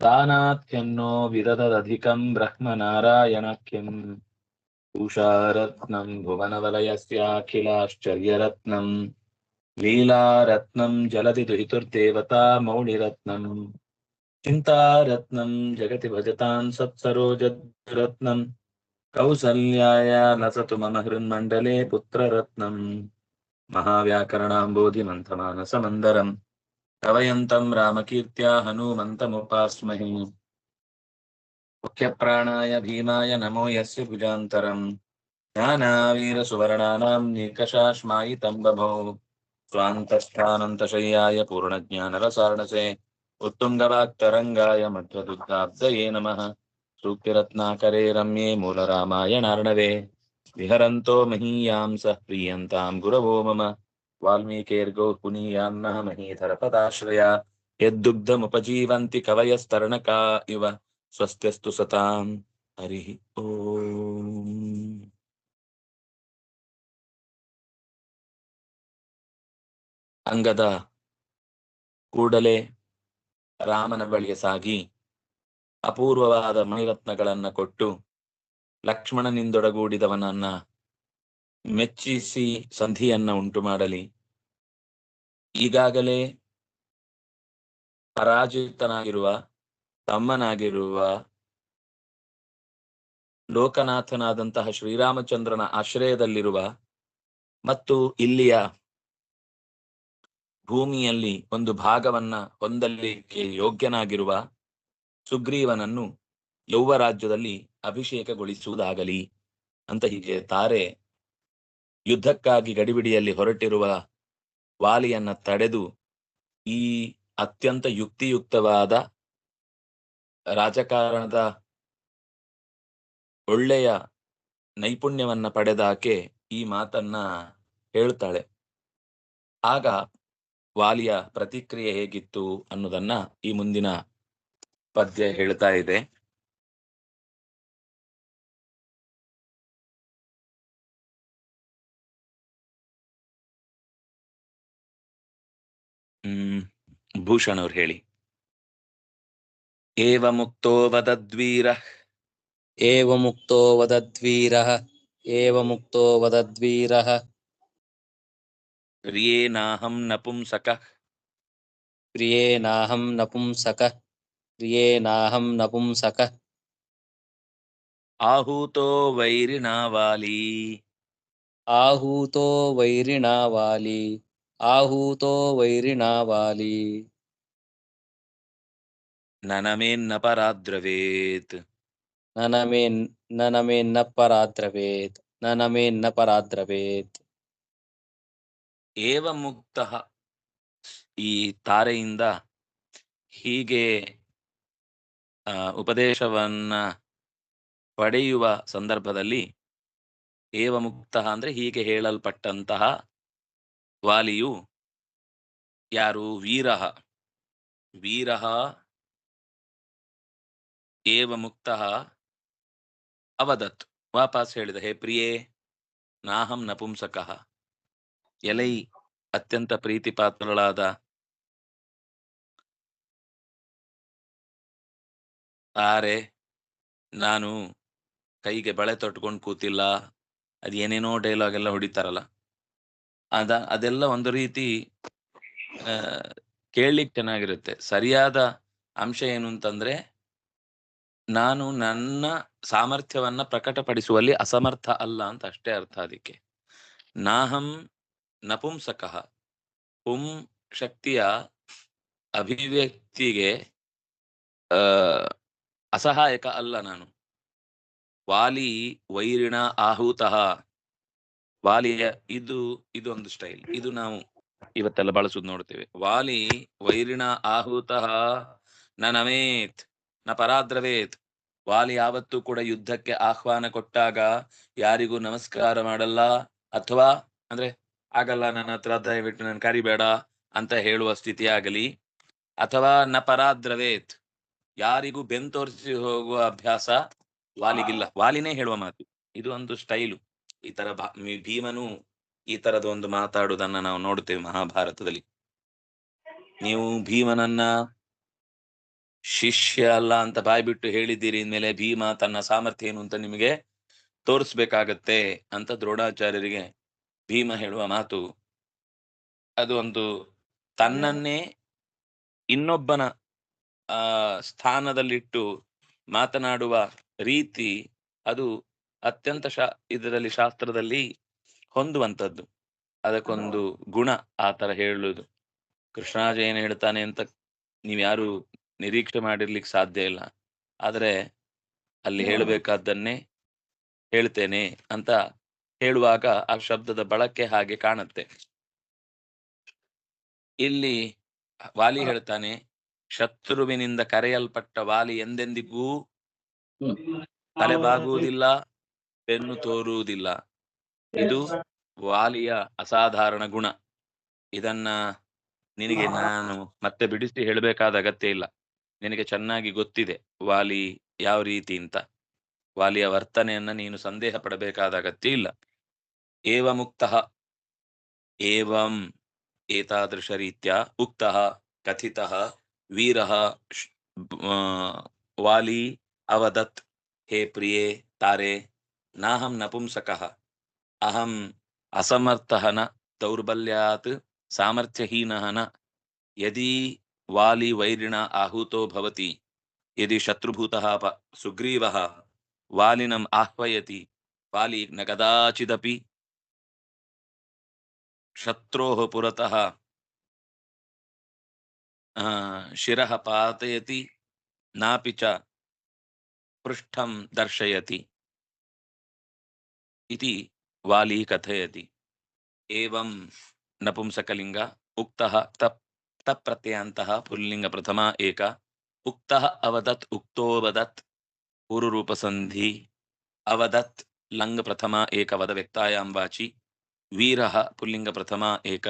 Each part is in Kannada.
तानात्यन्नो विदधदधिकं ब्रह्मनारायणख्यम् उषारत्नं भुवनवलयस्याखिलाश्चर्यरत्नं, लीलारत्नं जलति दुहितुर्देवता मौलिरत्नं, चिन्तारत्नं जगति भजतां सत्सरोजरत्नं कौसल्याय लसतु मम हृन्मण्डले पुत्ररत्नं। महाव्याकरणाम्बोधिमन्थमानसमन्दरम्। कवयन्तम् रामकीर्त्या हनूमन्तमुपास्महे। मुख्यप्राणाय भीमाय नमो यस्य भुजान्तरम्। ज्ञानावीरसुवर्णानाम् निकषाश्मायितम् बभौ स्वान्तस्थानन्तशय्याय पूर्णज्ञानरसार्णसे। उत्तुङ्गवाक्तरङ्गाय मध्वदुग्धाब्दये नमः। सूक्तिरत्नाकरे रम्ये मूलरामायणार्णवे विहरन्तो महीयांसः प्रीयन्ताम् गुरवो मम। ವಾಲ್ಮೀಕೇರ್ಗೌರ್ ಪುನೀಯಾನ್ನ ಮಹೀಧರ ಪದಾಶ್ರಯ ಯದ್ದುಗ್ಧಮುಪಜೀವಂತಿ ಕವಯಸ್ತರಣಕಾ ಇವ ಸ್ವಸ್ತ್ಯಸ್ತು ಸತಾಂ. ಹರಿ ಓಂ. ಅಂಗದ ಕೂಡಲೇ ರಾಮನ ಬಳಿಗೆ ಸಾಗಿ ಅಪೂರ್ವವಾದ ಮಣಿರತ್ನಗಳನ್ನ ಕೊಟ್ಟು ಲಕ್ಷ್ಮಣನಿಂದೊಡಗೂಡಿದವನನ್ನ ಮೆಚ್ಚಿಸಿ ಸಂಧಿಯನ್ನ ಉಂಟು ಮಾಡಲಿ. ಈಗಾಗಲೇ ಪರಾಜಿತನಾಗಿರುವ, ತಮ್ಮನಾಗಿರುವ ಲೋಕನಾಥನಾದಂತಹ ಶ್ರೀರಾಮಚಂದ್ರನ ಆಶ್ರಯದಲ್ಲಿರುವ ಮತ್ತು ಇಲ್ಲಿಯ ಭೂಮಿಯಲ್ಲಿ ಒಂದು ಭಾಗವನ್ನ ಹೊಂದಲಿಕ್ಕೆ ಯೋಗ್ಯನಾಗಿರುವ ಸುಗ್ರೀವನನ್ನು ಯೌವ ರಾಜ್ಯದಲ್ಲಿ ಅಭಿಷೇಕಗೊಳಿಸುವುದಾಗಲಿ ಅಂತ ಹೀಗೆ ತಾರೆ ಯುದ್ಧಕ್ಕಾಗಿ ಗಡಿಬಿಡಿಯಲ್ಲಿ ಹೊರಟಿರುವ ವಾಲಿಯನ್ನ ತಡೆದು ಈ ಅತ್ಯಂತ ಯುಕ್ತಿಯುಕ್ತವಾದ ರಾಜಕಾರಣದ ಒಳ್ಳೆಯ ನೈಪುಣ್ಯವನ್ನ ಪಡೆದಾಕೆ ಈ ಮಾತನ್ನ ಹೇಳ್ತಾಳೆ. ಆಗ ವಾಲಿಯ ಪ್ರತಿಕ್ರಿಯೆ ಹೇಗಿತ್ತು ಅನ್ನೋದನ್ನ ಈ ಮುಂದಿನ ಪದ್ಯ ಹೇಳ್ತಾ ಇದೆ. ಹ್ಮ್ ಭೂಷಣ್ ಅವ್ರು ಹೇಳಿ. ಏವ ಮುಕ್ತೋ ವದದ್ವೀರ. ಏವ ಮುಕ್ತೋ ವದದ್ವೀರ. ಏವ ಮುಕ್ತೋ ವದದ್ವೀರಃ. ಪ್ರಿಯೇ ನಾಹಂ ನಪುಂಸಕ. ಪ್ರಿಯೇ ನಾಹಂ ನಪುಂಸಕ. ಪ್ರಿಯೇ ನಾಹಂ ನಪುಂಸಕ. ಆಹೂತೋ ವೈರಿಣಾವಾಲಿ. ಆಹೂತೋ ವೈರಿಣಾವಾಲಿ. ಆಹೂತೋ ವೈರಿಣಾವಾಲಿ ನನಮೇನ್ನ ಪರಾದ್ರವೇತ್ ನನಮೇನ್ ನನಮೇನ್ನ ಪರಾದ್ರವೇತ್ ನನಮೇನ್ನ ಪರಾದ್ರವೇತ್ ಏವ ಮುಕ್ತ ಈ ತಾರೆಯಿಂದ ಹೀಗೆ ಉಪದೇಶವನ್ನ ಪಡೆಯುವ ಸಂದರ್ಭದಲ್ಲಿ ಏವ ಮುಕ್ತ ಅಂದ್ರೆ ಹೀಗೆ ಹೇಳಲ್ಪಟ್ಟಂತಹ ವಾಲಿಯು ಯಾರು? ವೀರಃ ವೀರಃ ಏವ ಮುಕ್ತ ಅವದತ್. ವಾಪಾಸ್ ಹೇಳಿದ, ಹೇ ಪ್ರಿಯೇ, ನಾಹಂ ನಪುಂಸಕಃ ಎಲೈ ಅತ್ಯಂತ ಪ್ರೀತಿ ಆರೆ ನಾನು ಕೈಗೆ ಬಳೆ ತೊಟ್ಕೊಂಡು ಕೂತಿಲ್ಲ. ಅದ್ ಏನೇನೋ ಡೈಲಾಗ್ ಎಲ್ಲ ಹೊಡಿತಾರಲ್ಲ. ಅದ, ಅದೆಲ್ಲ ಒಂದು ರೀತಿ ಕೇಳಲಿಕ್ಕೆ ಚೆನ್ನಾಗಿರುತ್ತೆ. ಸರಿಯಾದ ಅಂಶ ಏನು ಅಂತಂದ್ರೆ, ನಾನು ನನ್ನ ಸಾಮರ್ಥ್ಯವನ್ನ ಪ್ರಕಟಪಡಿಸುವಲ್ಲಿ ಅಸಮರ್ಥ ಅಲ್ಲ ಅಂತ ಅಷ್ಟೇ ಅರ್ಥ ಅದಕ್ಕೆ. ನಾಹಂ ನಪುಂಸಕಃ. ಪುಂ ಶಕ್ತಿಯ ಅಭಿವ್ಯಕ್ತಿಗೆ ಅಸಹಾಯಕ ಅಲ್ಲ ನಾನು. ವಾಲಿ ವೈರಿಣ ಆಹುತಃ. ವಾಲಿಯ ಇದು, ಇದೊಂದು ಸ್ಟೈಲ್ ಇದು ನಾವು ಇವತ್ತೆಲ್ಲ ಬಳಸುದು ನೋಡ್ತೇವೆ. ವಾಲಿ ವೈರಿಣ ಆಹುತಃ ನ ನಮೇತ್, ನ ಪರಾದ್ರವೇತ್. ವಾಲಿ ಯಾವತ್ತೂ ಕೂಡ ಯುದ್ಧಕ್ಕೆ ಆಹ್ವಾನ ಕೊಟ್ಟಾಗ ಯಾರಿಗೂ ನಮಸ್ಕಾರ ಮಾಡಲ್ಲ ಅಥವಾ ಅಂದ್ರೆ ಆಗಲ್ಲ, ನನ್ನ ಹತ್ರ ದಯವಿಟ್ಟು ನನ್ ಕರಿಬೇಡ ಅಂತ ಹೇಳುವ ಸ್ಥಿತಿ ಆಗಲಿ ಅಥವಾ ನ ಪರಾದ್ರವೇತ್ ಯಾರಿಗೂ ಬೆಂತೋರಿಸಿ ಹೋಗುವ ಅಭ್ಯಾಸ ವಾಲಿಗಿಲ್ಲ. ವಾಲಿನೇ ಹೇಳುವ ಮಾತು. ಇದು ಒಂದು ಸ್ಟೈಲು ಈ ತರ ಭೀಮನು ಈ ತರದ ಒಂದು ಮಾತಾಡುವುದನ್ನ ನಾವು ನೋಡ್ತೇವೆ ಮಹಾಭಾರತದಲ್ಲಿ. ನೀವು ಭೀಮನನ್ನ ಶಿಷ್ಯ ಅಲ್ಲ ಅಂತ ಬಾಯ್ಬಿಟ್ಟು ಹೇಳಿದ್ದೀರಿ ಮೇಲೆ ಭೀಮ ತನ್ನ ಸಾಮರ್ಥ್ಯ ಏನು ಅಂತ ನಿಮಗೆ ತೋರಿಸ್ಬೇಕಾಗತ್ತೆ ಅಂತ ದ್ರೋಣಾಚಾರ್ಯರಿಗೆ ಭೀಮ ಹೇಳುವ ಮಾತು. ಅದು ಒಂದು ತನ್ನನ್ನೇ ಇನ್ನೊಬ್ಬನ, ಆ, ಸ್ಥಾನದಲ್ಲಿಟ್ಟು ಮಾತನಾಡುವ ರೀತಿ ಅದು ಅತ್ಯಂತ ಶಾ ಇದರಲ್ಲಿ ಶಾಸ್ತ್ರದಲ್ಲಿ ಹೊಂದುವಂಥದ್ದು. ಅದಕ್ಕೊಂದು ಗುಣ ಆ ತರ ಹೇಳುದು ಕೃಷ್ಣರಾಜ ಏನ್ ಹೇಳ್ತಾನೆ ಅಂತ ನೀವ್ಯಾರು ನಿರೀಕ್ಷೆ ಮಾಡಿರ್ಲಿಕ್ಕೆ ಸಾಧ್ಯ ಇಲ್ಲ. ಆದ್ರೆ ಅಲ್ಲಿ ಹೇಳಬೇಕಾದ್ದನ್ನೇ ಹೇಳ್ತೇನೆ ಅಂತ ಹೇಳುವಾಗ ಆ ಶಬ್ದದ ಬಳಕೆ ಹಾಗೆ ಕಾಣುತ್ತೆ. ಇಲ್ಲಿ ವಾಲಿ ಹೇಳ್ತಾನೆ ಶತ್ರುವಿನಿಂದ ಕರೆಯಲ್ಪಟ್ಟ ವಾಲಿ ಎಂದೆಂದಿಗೂ ತಲೆಬಾಗುವುದಿಲ್ಲ ಬೆನ್ನು ತೋರುವುದಿಲ್ಲ. ಇದು ವಾಲಿಯ ಅಸಾಧಾರಣ ಗುಣ. ಇದನ್ನ ನಿನಗೆ ನಾನು ಮತ್ತೆ ಬಿಡಿಸಿ ಹೇಳಬೇಕಾದ ಅಗತ್ಯ ಇಲ್ಲ. ನಿನಗೆ ಚೆನ್ನಾಗಿ ಗೊತ್ತಿದೆ ವಾಲಿ ಯಾವ ರೀತಿ ಅಂತ. ವಾಲಿಯ ವರ್ತನೆಯನ್ನ ನೀನು ಸಂದೇಹ ಪಡಬೇಕಾದ ಅಗತ್ಯ ಇಲ್ಲ. ಏವ ಮುಕ್ತ ಏವಂ ಏತಾದೃಶ ರೀತ್ಯ ಉಕ್ತ ಕಥಿತ ವೀರ ವಾಲಿ ಅವದತ್ ಹೇ ಪ್ರಿಯೇ ತಾರೆ ನಾಹಂ ನಪುಂಸಕ. ಅಹಂ ಅಸಮರ್ಥನ ದೌರ್ಬಲ್ಯಾತ್ ಸಾಮರ್ಥ್ಯಹೀನಹನ ಯದಿ ವಾಲಿ ವೈರಿಣ ಆಹುತೋ ಭವತಿ. ಯದಿ ಶತ್ರುಭೂತಃ ಪ ಸುಗ್ರೀವಃ ವಾಲಿನಂ ಆಹ್ವಯತಿ. ವಾಲಿ ನ ಕದಾಚಿದಪಿ ಶತ್ರೋ ಪುರತಃ. ಶಿರಃ ಪಾತಯತಿ. ನಾಪಿ ಚ ಪೃಷ್ಠಂ ದರ್ಶಯತಿ. इति वाली कथयति एवं नपुंसकलिङ्ग उक्तः तप् तप् प्रत्ययान्तः पुल्लिङ्गप्रथमा एका, उक्तः अवदत् उक्तोऽवदत् पूर्वरूपसन्धि अवदत् लङ् प्रथमा एकवदव्यक्तायां वाचि, वीरः पुल्लिङ्गप्रथमा एक,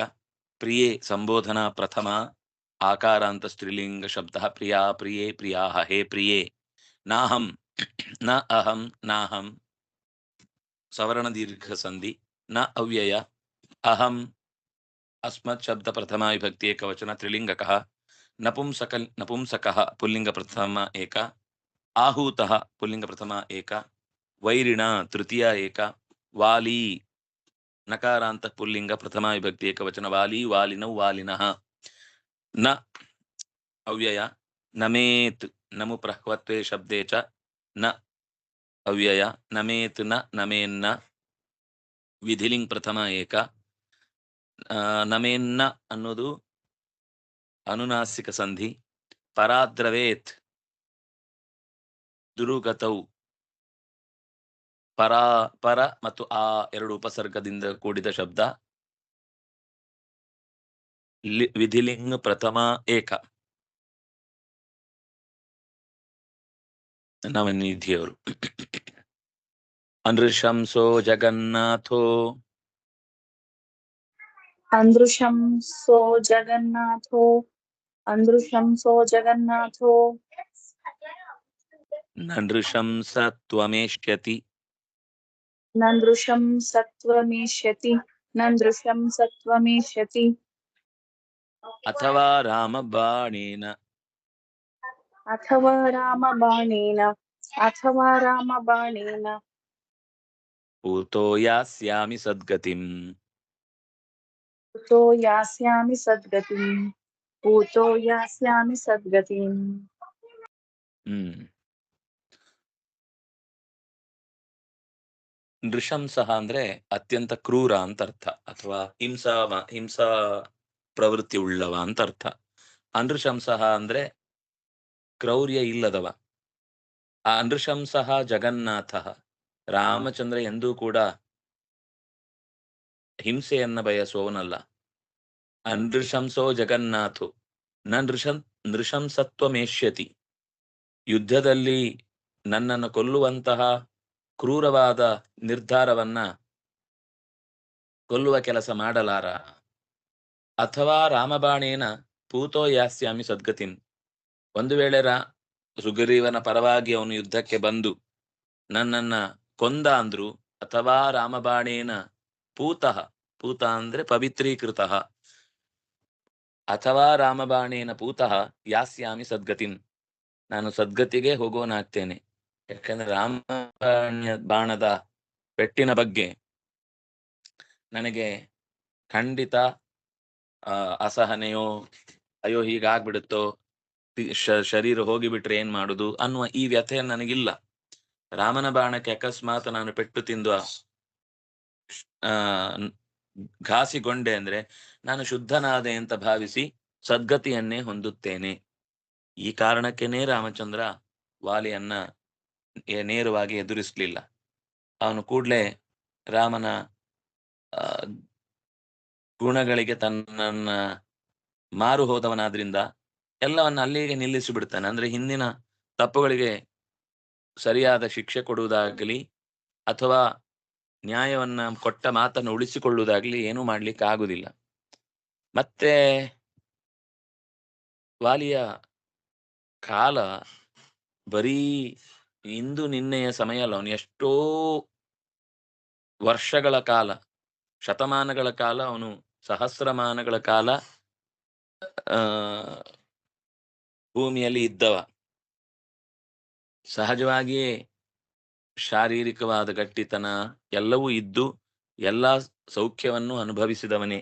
प्रिये सम्बोधना प्रथमा, आकारान्तस्त्रीलिङ्गशब्दः प्रिया, प्रिये, प्रियाः, हे प्रिये, नाहं, न अहं, नाहं। సవరణ దీర్ఘ సంధి న అవ్యయ అహం అస్మత్ శబ్ద ప్రథమ విభక్తి ఏకవచన త్రిలింగక నపుంసక నపుంసక పుల్లింగ ప్రథమ ఏక ఆహూత పుల్లింగ ప్రథమ ఏక వైరిణ తృతీయ ఏక వాలీ నకారాంత పుల్లింగ ప్రథమ విభక్తి ఏకవచన వాలీ వాలిన వాలిన న అవ్యయ నమేత్ నము ప్రహ్వత్వే శబ్దే చ న ಅವ್ಯಯ ನಮೇತ್ನ ನಮೇನ್ನ ವಿಧಿಲಿಂಗ್ ಪ್ರಥಮ ಏಕ. ನಮೇನ್ನ ಅನ್ನೋದು ಅನುನಾಸಿಕ ಸಂಧಿ. ಪರಾದ್ರವೇತ್ ದುರುಗತೌ. ಪರಾ, ಪರ ಮತ್ತು ಆ ಎರಡು ಉಪಸರ್ಗದಿಂದ ಕೂಡಿದ ಶಬ್ದ. ವಿಧಿಲಿಂಗ್ ಪ್ರಥಮ ಏಕ. ನವನಿಧಿಯವರು ಅನೃಶಂಸೋ ಜಗನ್ನಾಥೋ andrusham-so jagannatho andrusham-so jagannatho ನೃಶಂಸ ತ್ವಮೇಷ್ಯತಿ nandrusham satvameshyati nandrusham satvameshyati ಅಥವಾ ರಾಮ ಅಥವಾ ರಾಮಬಾಣೇನ ಅಥವಾ ರಾಮಬಾಣೇನ ಪೂರ್ತೋ ಯಾಸ್ಯಾಮಿ ಸದ್ಗತಿಂ. ಪೂರ್ತೋ ಯಾಸ್ಯಾಮಿ ಸದ್ಗತಿಂ. ಪೂರ್ತೋ ಯಾಸ್ಯಾಮಿ ಸದ್ಗತಿಂ. ನೃಶಂಸ ಅಂದ್ರೆ ಅತ್ಯಂತ ಕ್ರೂರ ಅಂತ ಅರ್ಥ ಅಥವಾ ಹಿಂಸಾ ಹಿಂಸಾ ಪ್ರವೃತ್ತಿ ಉಳ್ಳವ ಅಂತ ಅರ್ಥ. ಅನೃಶಂಸಃ ಅಂದ್ರೆ ಕ್ರೌರ್ಯ ಇಲ್ಲದವ. ಆ ಅನೃಶಂಸಃ ಜಗನ್ನಾಥ. ರಾಮಚಂದ್ರ ಎಂದೂ ಕೂಡ ಹಿಂಸೆಯನ್ನ ಬಯಸುವವನಲ್ಲ. ಅನೃಶಂಸೋ ಜಗನ್ನಾಥು. ನ ನೃಶಂ ನೃಶಂಸತ್ವಮೇಷ್ಯತಿ ಯುದ್ಧದಲ್ಲಿ ನನ್ನನ್ನು ಕೊಲ್ಲುವಂತಹ ಕ್ರೂರವಾದ ನಿರ್ಧಾರವನ್ನ ಕೊಲ್ಲುವ ಕೆಲಸ ಮಾಡಲಾರ? ಅಥವಾ ರಾಮಬಾಣೇನ ಪೂತೋ ಯಾಸ್ಯಾಮಿ ಸದ್ಗತಿನ್? ಒಂದು ವೇಳೆ ಸುಗ್ರೀವನ ಪರವಾಗಿ ಅವನು ಯುದ್ಧಕ್ಕೆ ಬಂದು ನನ್ನನ್ನ ಕೊಂದ ಅಂದ್ರು ಅಥವಾ ರಾಮಬಾಣೇನ ಪೂತಃ, ಪೂತ ಅಂದ್ರೆ ಪವಿತ್ರೀಕೃತ ಅಥವಾ ರಾಮಬಾಣೇನ ಪೂತಃ, ಯಾಸ್ಯಾಮಿ ಸದ್ಗತಿನ್, ನಾನು ಸದ್ಗತಿಗೆ ಹೋಗೋನಾಗ್ತೇನೆ. ಯಾಕಂದ್ರೆ ರಾಮಬಾಣ್ಯ ಬಾಣದ ಪೆಟ್ಟಿನ ಬಗ್ಗೆ ನನಗೆ ಖಂಡಿತ ಅಸಹನೆಯೋ, ಅಯ್ಯೋ ಹೀಗಾಗ್ಬಿಡುತ್ತೋ ಶರೀರ ಹೋಗಿಬಿಟ್ರೆ ಏನ್ ಮಾಡುದು ಅನ್ನುವ ಈ ವ್ಯಥೆ ನನಗಿಲ್ಲ. ರಾಮನ ಬಾಣಕ್ಕೆ ಅಕಸ್ಮಾತ್ ನಾನು ಪೆಟ್ಟು ತಿಂದು ಆ ಘಾಸಿಗೊಂಡೆ ಅಂದ್ರೆ ನಾನು ಶುದ್ಧನಾದೆ ಅಂತ ಭಾವಿಸಿ ಸದ್ಗತಿಯನ್ನೇ ಹೊಂದುತ್ತೇನೆ. ಈ ಕಾರಣಕ್ಕೇನೆ ರಾಮಚಂದ್ರ ವಾಲಿಯನ್ನ ನೇರವಾಗಿ ಎದುರಿಸ್ಲಿಲ್ಲ. ಅವನು ಕೂಡ್ಲೆ ರಾಮನ ಗುಣಗಳಿಗೆ ತನ್ನನ್ನ ಮಾರು ಹೋದವನಾದ್ರಿಂದ ಎಲ್ಲವನ್ನ ಅಲ್ಲಿಗೆ ನಿಲ್ಲಿಸಿ ಬಿಡ್ತಾನೆ. ಅಂದ್ರೆ ಹಿಂದಿನ ತಪ್ಪುಗಳಿಗೆ ಸರಿಯಾದ ಶಿಕ್ಷೆ ಕೊಡುವುದಾಗಲಿ ಅಥವಾ ನ್ಯಾಯವನ್ನ ಕೊಟ್ಟ ಮಾತನ್ನು ಉಳಿಸಿಕೊಳ್ಳುವುದಾಗ್ಲಿ ಏನೂ ಮಾಡ್ಲಿಕ್ಕೆ ಆಗುದಿಲ್ಲ. ಮತ್ತೆ ವಾಲಿಯ ಕಾಲ ಬರೀ ಇಂದು ನಿನ್ನೆಯ ಸಮಯ ಅಲ್ಲ, ಅವನು ಎಷ್ಟೋ ವರ್ಷಗಳ ಕಾಲ, ಶತಮಾನಗಳ ಕಾಲ, ಅವನು ಸಹಸ್ರಮಾನಗಳ ಕಾಲ, ಆ ಭೂಮಿಯಲ್ಲಿ ಇದ್ದವ. ಸಹಜವಾಗಿಯೇ ಶಾರೀರಿಕವಾದ ಗಟ್ಟಿತನ ಎಲ್ಲವೂ ಇದ್ದು ಎಲ್ಲ ಸೌಖ್ಯವನ್ನು ಅನುಭವಿಸಿದವನೇ.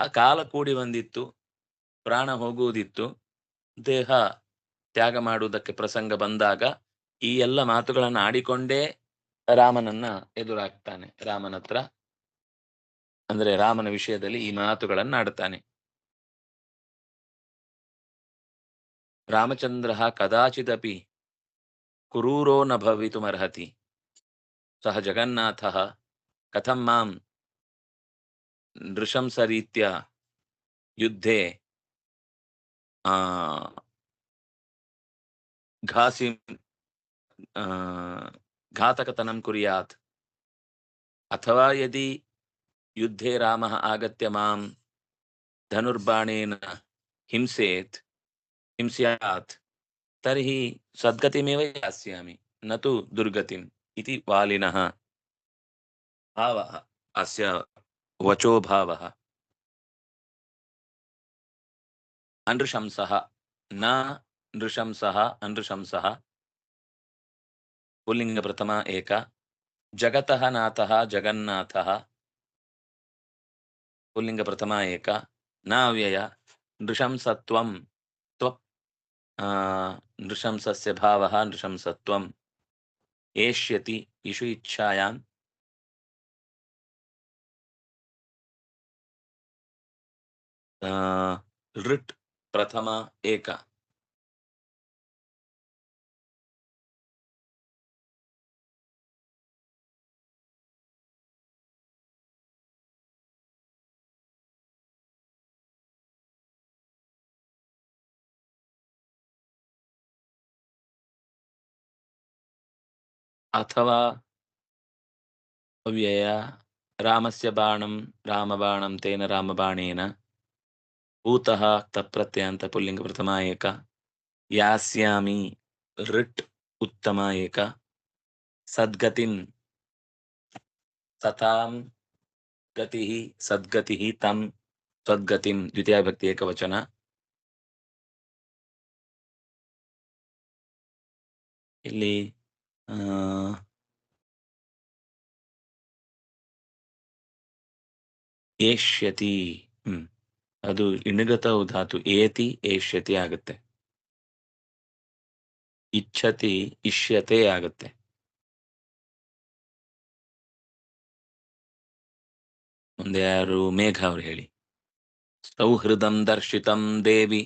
ಆ ಕಾಲ ಕೂಡಿ ಬಂದಿತ್ತು, ಪ್ರಾಣ ಹೋಗುವುದಿತ್ತು, ದೇಹ ತ್ಯಾಗ ಮಾಡುವುದಕ್ಕೆ ಪ್ರಸಂಗ ಬಂದಾಗ ಈ ಎಲ್ಲ ಮಾತುಗಳನ್ನು ಆಡಿಕೊಂಡೇ ರಾಮನನ್ನ ಎದುರಾಗ್ತಾನೆ, ರಾಮನತ್ರ, ಅಂದ್ರೆ ರಾಮನ ವಿಷಯದಲ್ಲಿ ಈ ಮಾತುಗಳನ್ನು ಆಡ್ತಾನೆ. ರಾಮಚಂದ್ರ ಕದಾಚಿದಪಿ ಕುರೂರೋ ನ ಭವಿತುಮರ್ಹತಿ ಸಹ ಜಗನ್ನಾಥ ಕಥಂ ಮಾಂ ನೃಶಂಸರೀತ್ಯ ಯುದ್ಧೆ ಆ ಘಾಸಿ ಆ, ಘಾತಕತನಂ ಕುರ್ಯಾತ್ ಅಥವಾ ಯದಿ ಯುದ್ಧೆ ರಾಮಃ ಆಗತ್ಯ ಮಾಂ किं स्यात् सद्गतिमे सद्गतिमेव न तो दुर्गति इति भाव भावः, अस्य वचोभावः अनृशंसः, न अनृशंस। पुलिंग प्रथमा एक। जगत नाथ, जगन्नाथ। पुलिंग प्रथमा एक। नव्यय नृशंसत्वं नृशंसस्य भावः नृशंसत्वम् एष्यति इषु इच्छायां ऋट् प्रथमा एक। ಅಥವಾ ಅವ್ಯಯ ರಾಮಸ್ಯ ಬಾಣಂ ರಾಮಬಾಣಂ ತೇನ ರಾಮಬಾಣೇನ ಭೂತಃ ತಪ್ರತ್ಯಾಂತ ಪುಲ್ಲಿಂಗ ಪ್ರಥಮ ಏಕ ಯಾಸ್ಯಾಮಿ ರಿಟ್ ಉತ್ತಮ ಏಕ ಸದ್ಗತಿನ್ ಸತಾಂ ಗತಿ ಸದ್ಗತಿ ತಂ ಸದ್ಗತಿಂ ದ್ವಿತೀಯ ಭಕ್ತಿ ಏಕವಚನ ಇಲ್ಲಿ Uh, ಏಷ್ಯತಿ. ಹ್ಮ್. ಅದು ಇಣಗತ ಧಾತು. ಏತಿ, ಏಷ್ಯತಿ ಆಗುತ್ತೆ. ಇಚ್ಛತಿ, ಇಷ್ಯತೆ ಆಗುತ್ತೆ. ಮುಂದೆ ಯಾರು? ಮೇಘ ಅವ್ರು ಹೇಳಿ. ಸೌಹೃದಂ ದರ್ಶಿತಂ ದೇವಿ.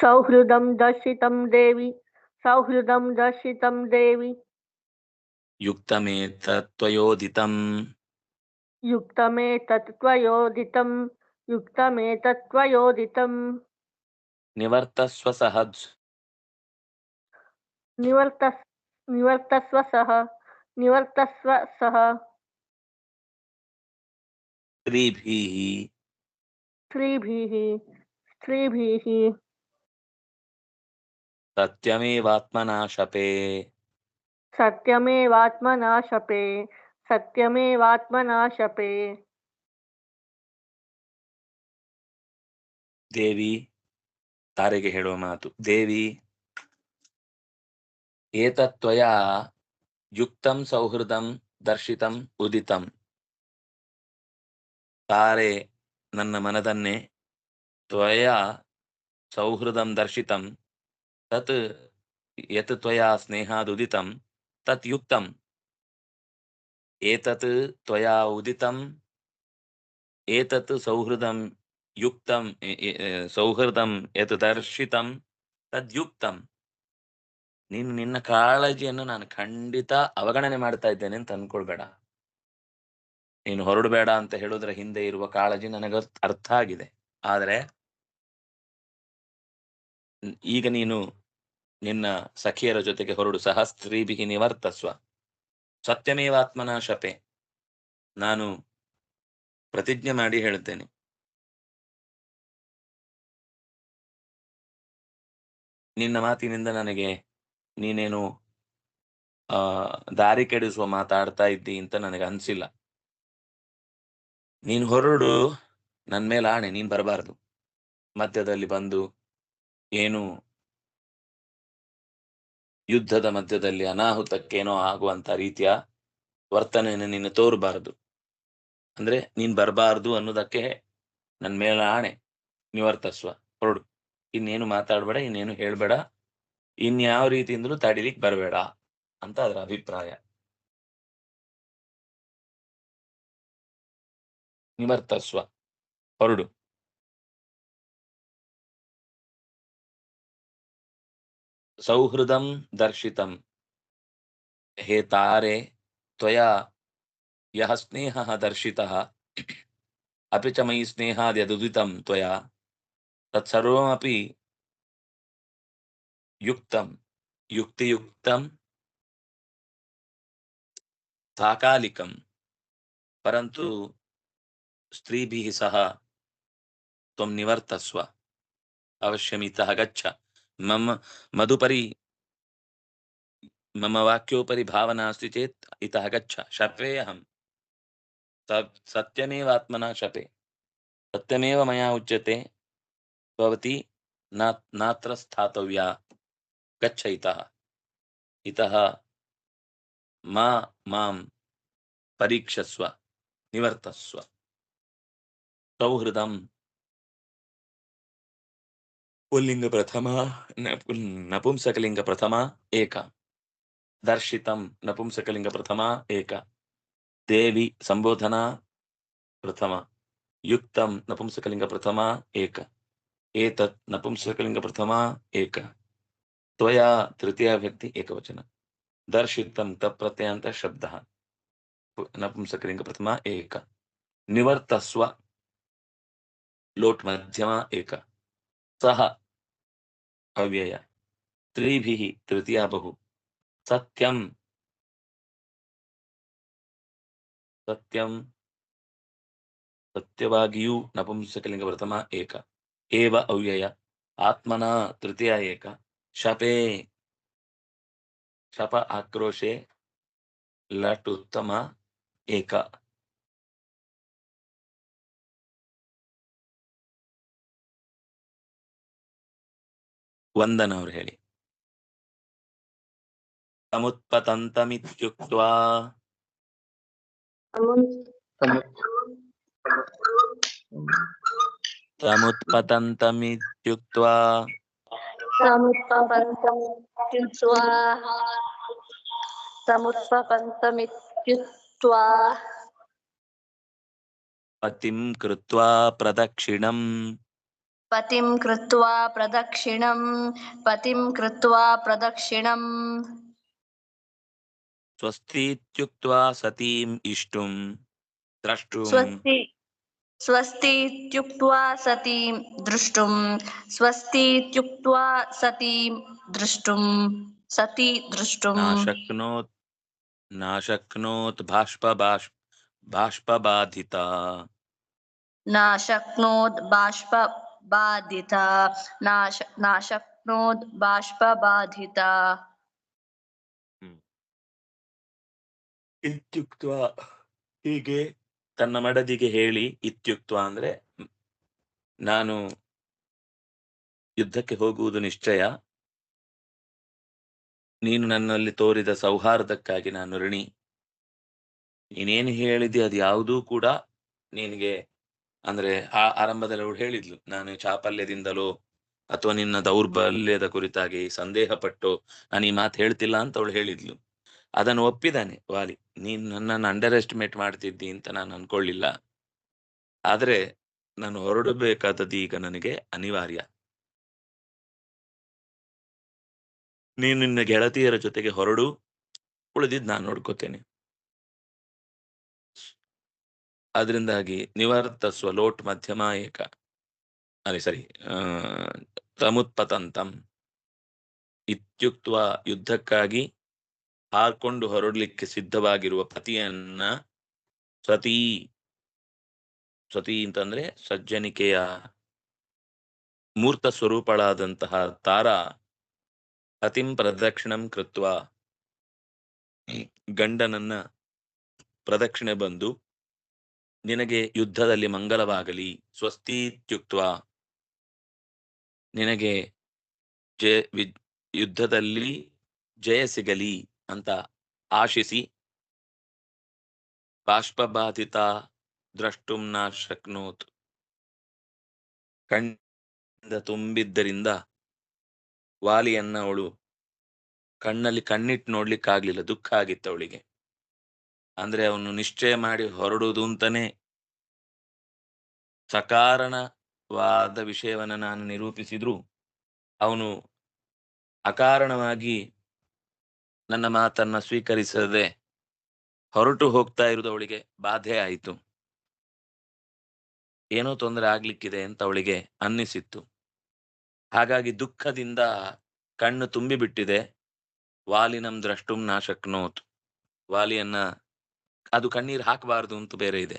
ಸೌಹೃದಂ ದರ್ಶಿತಂ ದೇವಿ. सौहृदं दर्शितं देवि। युक्तमेतत्त्वयोदितम्। युक्तमेतत्त्वयोदितम्। युक्तमेतत्त्वयोदितम्। निवर्तस्व सह निवर्त निवर्तस्व सह निवर्तस्व सह स्त्रीभिः। स्त्रीभिः। स्त्रीभिः। सत्यमेवात्मना शपे सत्यमेवात्मना शपे सत्यमेवात्मना शपे देवी ತಾರೆಗೆ ಹೇಳುವ ಮಾತು ದೇವಿ ಏತತ್ವಯ ಯುಕ್ತಂ ಸೌಹೃದಂ ದರ್ಶಿತಂ ಉದಿತಂ ತಾರೆ ನನ್ನ ಮನದನ್ನೇ ತ್ವಯ ಸೌಹೃದಂ ದರ್ಶಿತಂ ಯತ್ ತ್ವಯಾ ಸ್ನೇಹಾದುದಿತಂ ತತ್ ಯುಕ್ತಂ ಏತತ್ ತ್ವಯಾ ಉದಿತಂ ಏತತ್ ಸೌಹೃದಂ ಯುಕ್ತಂ ಸೌಹೃದಂ ಯತ್ ದರ್ಶಿತಂ ತದ್ಯುಕ್ತಂ ನಿನ್, ನಿನ್ನ ಕಾಳಜಿಯನ್ನು ನಾನು ಖಂಡಿತ ಅವಗಣನೆ ಮಾಡ್ತಾ ಇದ್ದೇನೆ ಅಂತ ಅನ್ಕೊಳ್ಬೇಡ. ನೀನು ಹೊರಡಬೇಡ ಅಂತ ಹೇಳೋದ್ರ ಹಿಂದೆ ಇರುವ ಕಾಳಜಿ ನನಗೆ ಅರ್ಥ ಆಗಿದೆ. ಆದರೆ ಈಗ ನೀನು ನಿನ್ನ ಸಖಿಯರ ಜೊತೆಗೆ ಹೊರಡು. ಸಹ ಸ್ತ್ರೀಭಿ ನಿವರ್ತಸ್ವ. ಸತ್ಯಮೇವಾತ್ಮನ ಶಪೆ. ನಾನು ಪ್ರತಿಜ್ಞೆ ಮಾಡಿ ಹೇಳುತ್ತೇನೆ. ನಿನ್ನ ಮಾತಿನಿಂದ ನನಗೆ ನೀನೇನು, ಆ, ದಾರಿ ಕೆಡಿಸುವ ಮಾತಾಡ್ತಾ ಇದ್ದಿ ಅಂತ ನನಗೆ ಅನ್ಸಿಲ್ಲ. ನೀನ್ ಹೊರಡು. ನನ್ ಮೇಲೆ ಆಣೆ. ನೀನ್ ಬರಬಾರದು. ಮಧ್ಯದಲ್ಲಿ ಬಂದು ಏನು ಯುದ್ಧದ ಮಧ್ಯದಲ್ಲಿ ಅನಾಹುತಕ್ಕೇನೋ ಆಗುವಂತ ರೀತಿಯ ವರ್ತನೆಯನ್ನು ನೀನು ತೋರಬಾರದು. ಅಂದ್ರೆ ನೀನ್ ಬರಬಾರದು ಅನ್ನೋದಕ್ಕೆ ನನ್ ಮೇಲೆ ಆಣೆ ನಿವರ್ತಸ್ವ ಹೊರಡು. ಇನ್ನೇನು ಮಾತಾಡ್ಬೇಡ, ಇನ್ನೇನು ಹೇಳ್ಬೇಡ, ಇನ್ಯಾವ ರೀತಿಯಿಂದಲೂ ತಡಿಲಿಕ್ ಬರಬೇಡ ಅಂತ ಅದರ ಅಭಿಪ್ರಾಯ. ನಿವರ್ತಸ್ವ ಹೊರಡು. सौहृद दर्शित। हे तारे तया यने दर्शि अभी च मयि स्नेहादुदित त्वया, तत्सर्वमपि युक्तं, युक्तियुक्तं ताकालिकं परन्तु सह तम निवर्तस्व, अवश्यमितः गच्छ। मम मधुपरि मम वाक्योपरि भावना अस्ति चेत् इतः गच्छ। शपेऽहं सत्- सत्यमेवात्मना शपे। सत्यमेव मया उच्यते। भवती न नात्र स्थातव्या। गच्छ इतः। इतः मा माँ परीक्षस्व। निवर्तस्व। सौहृदं पुल्लिङ्गप्रथमा नपु- नपुंसकलिङ्गप्रथमा एक। दर्शितं नपुंसकलिङ्गप्रथमा एक। देवी संबोधना प्रथमा। युक्तं नपुंसकलिङ्गप्रथमा एक। एतत् नपुंसकलिङ्गप्रथमा एक। त्वया तृतीया व्यक्ति एकवचन। दर्शितं तप्रत्ययान्त शब्दः। पु- नपुंसकलिङ्गप्रथमा एक। निवर्तस्व। लोट् मध्यमा, एक। सः अव्यय। त्रिभिः तृतीया बहु। सत्यम। सत्यं सत्यवागियु नपुंसकलिङ्ग प्रथमा एक। एव अव्यय। आत्मना तृतीया एक। शपे। शप आक्रोशे लट् उत्तम एक। ವಂದನ ಅವ್ರು ಹೇಳಿ ಸಮುತ್ಪತಂತಮಿತ್ಯುಕ್ತ್ವಾ समुत्पतन्तमित्युक्त्वा समुत्पपन्तमित्युक्त्वा समुत्पपन्तमित्युक्त्वा पतिं कृत्वा प्रदक्षिणम् पतिं कृत्वा प्रदक्षिणं पतिं कृत्वा प्रदक्षिणम्। स्वस्तीत्युक्त्वा सतीम् इष्टुं द्रष्टुम्। स्वस्ति स्वस्तीत्युक्त्वा सतीं द्रष्टुं स्वस्तीत्युक्त्वा सतीं द्रष्टुं सती द्रष्टुं नाशक्नोत् नाशक्नोत् बाष्प बाष्प बाष्पबाधिता न ಬಾಧಿತ. ನಾಶ ನಾಶಕ್ನೋದ್ ಬಾಷ್ಪ ಬಾಧಿತ. ಇತ್ಯುಕ್ತ್ವ ಹೀಗೆ ತನ್ನ ಮಡದಿಗೆ ಹೇಳಿ ಇತ್ಯುಕ್ತ್ವ ಅಂದ್ರೆ ನಾನು ಯುದ್ಧಕ್ಕೆ ಹೋಗುವುದು ನಿಶ್ಚಯ. ನೀನು ನನ್ನಲ್ಲಿ ತೋರಿದ ಸೌಹಾರ್ದಕ್ಕಾಗಿ ನಾನು ಋಣಿ. ನೀನೇನು ಹೇಳಿದೆ ಅದು ಯಾವುದೂ ಕೂಡ ನಿನಗೆ ಅಂದ್ರೆ ಆ ಆರಂಭದಲ್ಲಿ ಅವಳು ಹೇಳಿದ್ಲು, ನಾನು ಚಾಪಲ್ಯದಿಂದಲೋ ಅಥವಾ ನಿನ್ನ ದೌರ್ಬಲ್ಯದ ಕುರಿತಾಗಿ ಸಂದೇಹ ಪಟ್ಟು ನಾನು ಈ ಮಾತು ಹೇಳ್ತಿಲ್ಲ ಅಂತ ಅವಳು ಹೇಳಿದ್ಲು. ಅದನ್ನು ಒಪ್ಪಿದಾನೆ ವಾಲಿ ನೀನ್ ನನ್ನನ್ನು ಅಂಡರ್ ಎಸ್ಟಿಮೇಟ್ ಮಾಡ್ತಿದ್ದಿ ಅಂತ ನಾನು ಅನ್ಕೊಳ್ಳಿಲ್ಲ. ಆದ್ರೆ ನಾನು ಹೊರಡಬೇಕಾದದ್ದು ಈಗ ನನಗೆ ಅನಿವಾರ್ಯ. ನೀನು ನಿನ್ನ ಗೆಳತಿಯರ ಜೊತೆಗೆ ಹೊರಡು, ಉಳಿದಿದ್ದು ನಾನು ನೋಡ್ಕೋತೇನೆ. ಅದರಿಂದಾಗಿ ನಿವರ್ತಸ್ವ ಲೋಟ್ ಮಧ್ಯಮ ಏಕ. ಅದೇ ಸರಿ. ತಮುತ್ಪತಂತಂ. ಇತ್ಯುಕ್ತ ಯುದ್ಧಕ್ಕಾಗಿ ಹಾರ್ಕೊಂಡು ಹೊರಡ್ಲಿಕ್ಕೆ ಸಿದ್ಧವಾಗಿರುವ ಪತಿಯನ್ನ ಸತಿ ಸತಿ ಅಂತಂದ್ರೆ ಸಜ್ಜನಿಕೆಯ ಮೂರ್ತ ಸ್ವರೂಪಳಾದಂತಹ ತಾರ ಅತಿಂ ಪ್ರದಕ್ಷಿಣಂ ಕೃತ್ವ. ಗಂಡನನ್ನ ಪ್ರದಕ್ಷಿಣೆ ಬಂದು ನಿನಗೆ ಯುದ್ಧದಲ್ಲಿ ಮಂಗಲವಾಗಲಿ. ಸ್ವಸ್ತಿತ್ಯುಕ್ತ ನಿನಗೆ ಜಯ ವಿ- ಯುದ್ಧದಲ್ಲಿ ಜಯ ಸಿಗಲಿ ಅಂತ ಆಶಿಸಿ. ಬಾಷ್ಪಬಾಧಿತ ದ್ರಷ್ಟುಂನ ಶಕ್ನೋತ್. ಕಣ್ಣಿಂದ ತುಂಬಿದ್ದರಿಂದ ವಾಲಿಯನ್ನ ಅವಳು ಕಣ್ಣಲ್ಲಿ ಕಣ್ಣಿಟ್ಟು ನೋಡ್ಲಿಕ್ಕಾಗ್ಲಿಲ್ಲ. ದುಃಖ ಆಗಿತ್ತು ಅವಳಿಗೆ ಅಂದ್ರೆ ಅವನು ನಿಶ್ಚಯ ಮಾಡಿ ಹೊರಡುವುದು ಅಂತಾನೆ ಸಕಾರಣವಾದ ವಿಷಯವನ್ನ ನಾನು ನಿರೂಪಿಸಿದ್ರು. ಅವನು ಅಕಾರಣವಾಗಿ ನನ್ನ ಮಾತನ್ನ ಸ್ವೀಕರಿಸದೆ ಹೊರಟು ಹೋಗ್ತಾ ಇರುವುದು ಅವಳಿಗೆ ಬಾಧೆ ಆಯಿತು. ಏನೋ ತೊಂದರೆ ಆಗ್ಲಿಕ್ಕಿದೆ ಅಂತ ಅವಳಿಗೆ ಅನ್ನಿಸಿತ್ತು. ಹಾಗಾಗಿ ದುಃಖದಿಂದ ಕಣ್ಣು ತುಂಬಿ ಬಿಟ್ಟಿದೆ ವಾಲಿನಂ ದ್ರಷ್ಟುಂ ನಾಶಕ್ನೋತ್. ವಾಲಿಯನ್ನ ಅದು ಕಣ್ಣೀರು ಹಾಕಬಾರದು ಅಂತ ಬೇರೆ ಇದೆ.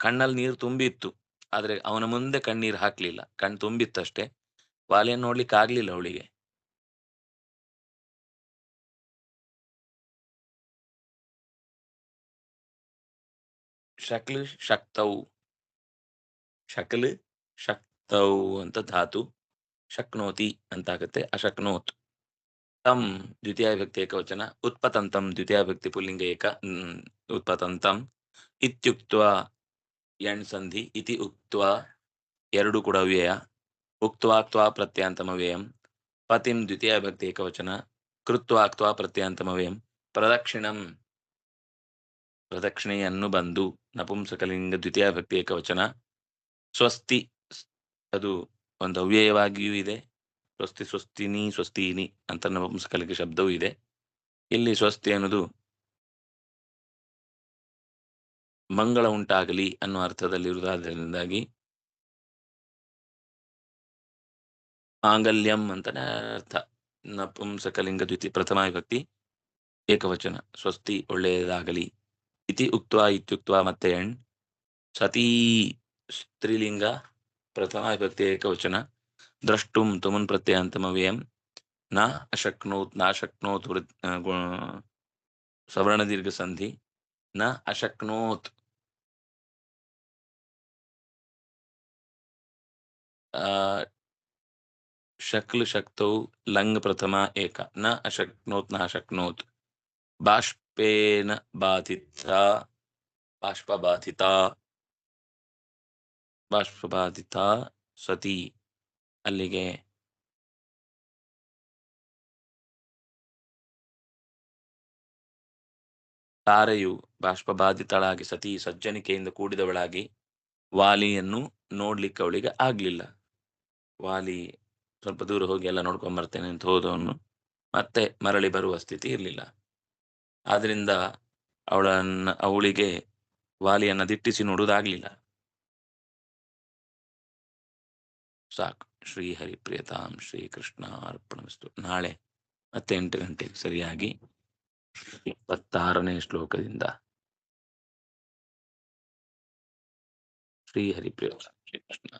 ಕಣ್ಣಲ್ಲಿ ನೀರು ತುಂಬಿತ್ತು, ಆದ್ರೆ ಅವನ ಮುಂದೆ ಕಣ್ಣೀರು ಹಾಕ್ಲಿಲ್ಲ. ಕಣ್ ತುಂಬಿತ್ತಷ್ಟೇ. ವಾಲಿಯನ್ನು ನೋಡ್ಲಿಕ್ಕೆ ಆಗ್ಲಿಲ್ಲ ಅವಳಿಗೆ. ಶಕ್ಲ್ ಶಕ್ತವು. ಶಕ್ಲ್ ಶಕ್ತವು ಅಂತ ಧಾತು. ಶಕ್ನೋತಿ ಅಂತ ಆಗುತ್ತೆ ಅಶಕ್ನೋತ್. ತಂ ದ್ವಿತೀಯ ವ್ಯಕ್ತಿ ಏಕವಚನ ಉತ್ಪತಂತಂ ದ್ವಿತೀಯ ವ್ಯಕ್ತಿ ಪುಲ್ಲಿಂಗ ಏಕ ಉತ್ಪತಂತಂ ಇತ್ಯುಕ್ತ ಎಣ್ ಸಂಧಿ ಇತಿ ಉಕ್ತ ಎರಡು ಕೂಡ ವ್ಯಯ ಉಕ್ತ್ವಾ ಪ್ರತ್ಯಂತಮ ವ್ಯಯಂ ಪತಿಂ ದ್ವಿತೀಯ ವ್ಯಕ್ತಿ ಏಕವಚನ, ಕೃತ್ವಾ ಪ್ರತ್ಯಂತಮ ವ್ಯಯಂ ಪ್ರದಕ್ಷಿಣಂ, ಪ್ರದಕ್ಷಿಣೆಯನ್ನು ಬಂದು ನಪುಂಸಕಲಿಂಗ ದ್ವಿತೀಯ ವ್ಯಕ್ತಿ ಏಕವಚನ, ಸ್ವಸ್ತಿ ಅದು ಒಂದು ಅವ್ಯಯವಾಗಿಯೂ ಇದೆ. ಸ್ವಸ್ತಿ, ಸ್ವಸ್ತಿನಿ ಸ್ವಸ್ತಿನಿ ಅಂತ ನಪುಂಸಕಲಿಗೆ ಶಬ್ದವೂ ಇದೆ. ಇಲ್ಲಿ ಸ್ವಸ್ತಿ ಅನ್ನೋದು ಮಂಗಳ ಉಂಟಾಗಲಿ ಅರ್ಥದಲ್ಲಿ ಅರ್ಥದಲ್ಲಿರುವುದಾದ್ದರಿಂದಾಗಿ ಮಾಂಗಲ್ಯಂ ಅಂತಾನೆ ಅರ್ಥ. ನಪುಂಸಕಲಿಂಗ ದ್ವಿತಿ, ಪ್ರಥಮ ವಿಭಕ್ತಿ, ಏಕವಚನ, ಸ್ವಸ್ತಿ ಒಳ್ಳೆಯದಾಗಲಿ. ಇತಿ ಉಕ್ತ ಇತ್ಯುಕ್ತ ಮತ್ತೆ ಎಣ್. ಸತೀ ಸ್ತ್ರೀಲಿಂಗ, ಪ್ರಥಮ ವಿಭಕ್ತಿ, ಏಕವಚನ. ದ್ರಷ್ಟುಂ ತುಮನ್ ಪ್ರತ್ಯಯಾಂತಮವ್ಯಯಂ ನ ಅಶಕ್ನೋತ್ ನಾಶಕ್ನೋತ್ ವೃತ್ ಆ, ಗು- ಸವರ್ಣ ದೀರ್ಘ ಸಂಧಿ ನ ಅಶಕ್ನೋತ್ ಆ, ಶಕ್ಲ್ ಶಕ್ತೌ ಲಂಗ್ ಪ್ರಥಮ ಏಕ ನ ಅಶಕ್ನೋತ್ ಅಲ್ಲಿಗೆ ತಾರೆಯು ಬಾಷ್ಪಬಾಧಿತಳಾಗಿ ಸತಿ ಸಜ್ಜನಿಕೆಯಿಂದ ಕೂಡಿದವಳಾಗಿ ವಾಲಿಯನ್ನು ನೋಡ್ಲಿಕ್ಕೆ ಅವಳಿಗೆ ಆಗ್ಲಿಲ್ಲ. ವಾಲಿ ಸ್ವಲ್ಪ ದೂರ ಹೋಗಿ ಎಲ್ಲ ನೋಡ್ಕೊಂಡ್ ಬರ್ತೇನೆ ಅಂತ ಹೋದವನು ಮತ್ತೆ ಮರಳಿ ಬರುವ ಸ್ಥಿತಿ ಇರಲಿಲ್ಲ. ಆದ್ರಿಂದ ಅವಳನ್ನ, ಅವಳಿಗೆ ವಾಲಿಯನ್ನ ದಿಟ್ಟಿಸಿ ನೋಡುವುದಾಗ್ಲಿಲ್ಲ. ಸಾಕು. ಶ್ರೀ ಹರಿಪ್ರಿಯತಾಂ ಶ್ರೀ ಕೃಷ್ಣ ನಾಳೆ ಮತ್ತೆ ಎಂಟು ಗಂಟೆಗೆ ಸರಿಯಾಗಿ ಇಪ್ಪತ್ತಾರನೇ ಶ್ಲೋಕದಿಂದ ಶ್ರೀ ಹರಿಪ್ರಿಯ ಶ್ರೀ ಕೃಷ್ಣ